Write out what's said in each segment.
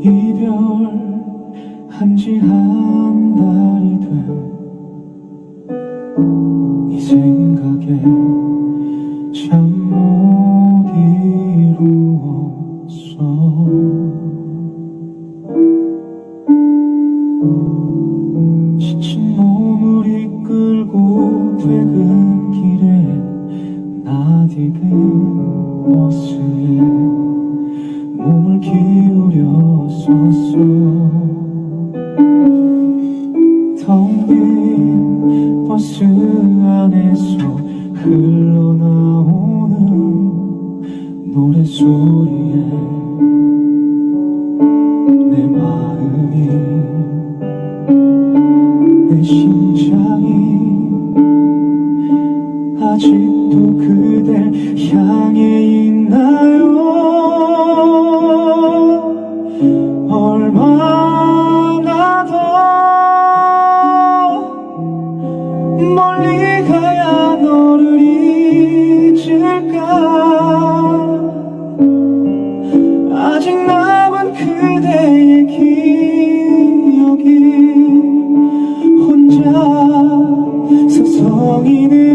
이별한 지 한 달이 된 이 생각에 참 못 이루었어. 지친 몸을 이끌고 퇴근 길에 나디든 버스에 기울였었어 텅빈 버스 안에서 흘러나오는 노래소리에 내 마음이 내 심장이 아직도 그댈 향해 멀리 가야 너를 잊을까? 아직 남은 그대의 기억이 혼자 서성이는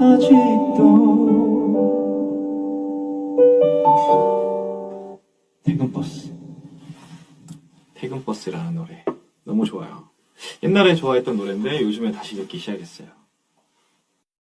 아직도 퇴근버스. 퇴근버스라는 노래. 너무 좋아요. 옛날에 좋아했던 노래인데 요즘에 다시 듣기 시작했어요